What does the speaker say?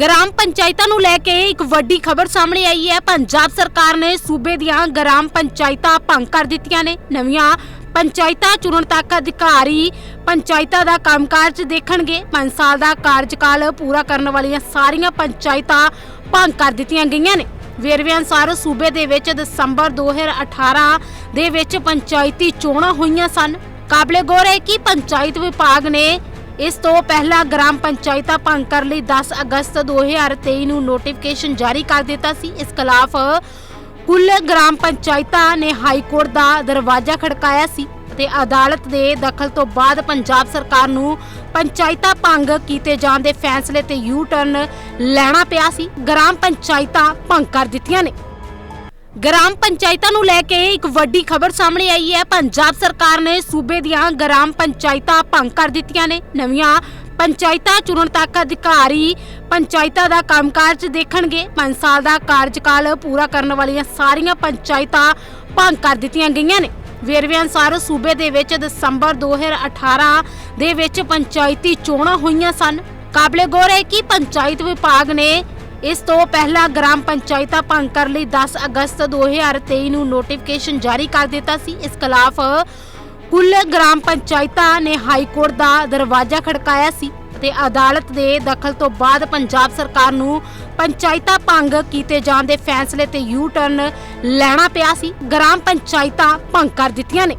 Gram ਪੰਚਾਇਤਾਂ ਨੂੰ ਲੈ ਕੇ ਇੱਕ ਵੱਡੀ ਖਬਰ ਸਾਹਮਣੇ ਆਈ ਹੈ। ਪੰਜਾਬ ਸਰਕਾਰ ਨੇ ਸੂਬੇ ਦੀਆਂ ਗ੍ਰਾਮ ਪੰਚਾਇਤਾਂ ਭੰਗ ਕਰ ਦਿੱਤੀਆਂ ਨੇ। ਨਵੀਆਂ ਪੰਚਾਇਤਾਂ ਚੁਣਨ ਤੱਕ ਅਧਿਕਾਰੀ ਪੰਚਾਇਤਾਂ ਦਾ ਕੰਮਕਾਜ ਦੇਖਣਗੇ। 5 ਸਾਲ ਦਾ ਕਾਰਜਕਾਲ ਪੂਰਾ ਕਰਨ ਵਾਲੀਆਂ ਸਾਰੀਆਂ ਪੰਚਾਇਤਾਂ ਭੰਗ ਕਰ ਦਿੱਤੀਆਂ ਗਈਆਂ ਨੇ। ਵੇਰਵੇ ਅਨੁਸਾਰ ਸੂਬੇ ਦੇ ਵਿੱਚ ਦਸੰਬਰ 2018 ਦੇ ਵਿੱਚ ਪੰਚਾਇਤੀ ਚੋਣਾਂ ਹੋਈਆਂ ਸਨ। ਕਾਬਲੇ ਗੌਰ ਹੈ ਕਿ ਪੰਚਾਇਤ ਵਿਭਾਗ ਨੇ ਇਸ ਤੋਂ ਪਹਿਲਾਂ ਗ੍ਰਾਮ ਪੰਚਾਇਤਾਂ ਭੰਗ ਕਰਨ ਲਈ 10 ਅਗਸਤ 2023 ਨੂੰ ਨੋਟੀਫਿਕੇਸ਼ਨ ਜਾਰੀ ਕਰ ਦਿੱਤਾ ਸੀ। ਇਸ ਖਿਲਾਫ ਕੁੱਲ ਗ੍ਰਾਮ ਪੰਚਾਇਤਾਂ ਨੇ ਹਾਈ ਕੋਰਟ ਦਾ ਦਰਵਾਜ਼ਾ ਖੜਕਾਇਆ ਸੀ ਤੇ ਅਦਾਲਤ ਦੇ ਦਖਲ ਤੋਂ ਬਾਅਦ ਪੰਜਾਬ ਸਰਕਾਰ ਨੂੰ ਪੰਚਾਇਤਾਂ ਭੰਗ ਕੀਤੇ ਜਾਣ ਦੇ ਫੈਸਲੇ ਤੇ ਯੂ ਟਰਨ ਲੈਣਾ ਪਿਆ ਸੀ। ਗ੍ਰਾਮ ਪੰਚਾਇਤਾਂ ਭੰਗ ਕਰ ਦਿੱਤੀਆਂ ਨੇ। ਗ੍ਰਾਮ ਪੰਚਾਇਤਾਂ ਨੂੰ ਲੈ ਕੇ ਇੱਕ ਵੱਡੀ ਖਬਰ ਸਾਹਮਣੇ ਆਈ ਹੈ। ਪੰਜਾਬ ਸਰਕਾਰ ਨੇ ਸੂਬੇ ਦੀਆਂ ਗ੍ਰਾਮ ਪੰਚਾਇਤਾਂ ਭੰਗ ਕਰ ਦਿੱਤੀਆਂ ਨੇ। ਨਵੀਆਂ ਪੰਚਾਇਤਾਂ ਚੁਣਨ ਤੱਕ ਅਧਿਕਾਰੀ ਪੰਚਾਇਤਾਂ ਦਾ ਕੰਮਕਾਜ ਦੇਖਣਗੇ। 5 ਸਾਲ ਦਾ ਕਾਰਜਕਾਲ ਪੂਰਾ ਕਰਨ ਵਾਲੀਆਂ ਸਾਰੀਆਂ ਪੰਚਾਇਤਾਂ ਭੰਗ ਕਰ ਦਿੱਤੀਆਂ ਗਈਆਂ ਨੇ। ਵੇਰਵੇ ਅਨੁਸਾਰ ਸੂਬੇ ਦੇ ਵਿੱਚ ਦਸੰਬਰ 2018 ਦੇ ਵਿੱਚ ਪੰਚਾਇਤੀ ਚੋਣਾਂ ਹੋਈਆਂ ਸਨ। ਕਾਬਲੇ ਗੌਰ ਹੈ ਕਿ ਪੰਚਾਇਤ ਵਿਭਾਗ ਨੇ ਇਸ ਤੋਂ ਪਹਿਲਾਂ ਗ੍ਰਾਮ ਪੰਚਾਇਤਾਂ ਭੰਗ ਕਰਨ ਲਈ 10 ਅਗਸਤ 2023 ਨੂੰ ਨੋਟੀਫਿਕੇਸ਼ਨ ਜਾਰੀ ਕਰ ਦਿੱਤਾ ਸੀ। ਇਸ ਖਿਲਾਫ ਕੁੱਲ ਗ੍ਰਾਮ ਪੰਚਾਇਤਾਂ ਨੇ ਹਾਈ ਕੋਰਟ ਦਾ ਦਰਵਾਜ਼ਾ ਖੜਕਾਇਆ ਸੀ ਅਤੇ ਅਦਾਲਤ ਦੇ ਦਖਲ ਤੋਂ ਬਾਅਦ ਪੰਜਾਬ ਸਰਕਾਰ ਨੂੰ ਪੰਚਾਇਤਾਂ ਭੰਗ ਕੀਤੇ ਜਾਣ ਦੇ ਫੈਸਲੇ ਤੇ ਯੂ ਟਰਨ ਲੈਣਾ ਪਿਆ ਸੀ। ਗ੍ਰਾਮ ਪੰਚਾਇਤਾਂ ਭੰਗ ਕਰ ਦਿੱਤੀਆਂ ਨੇ।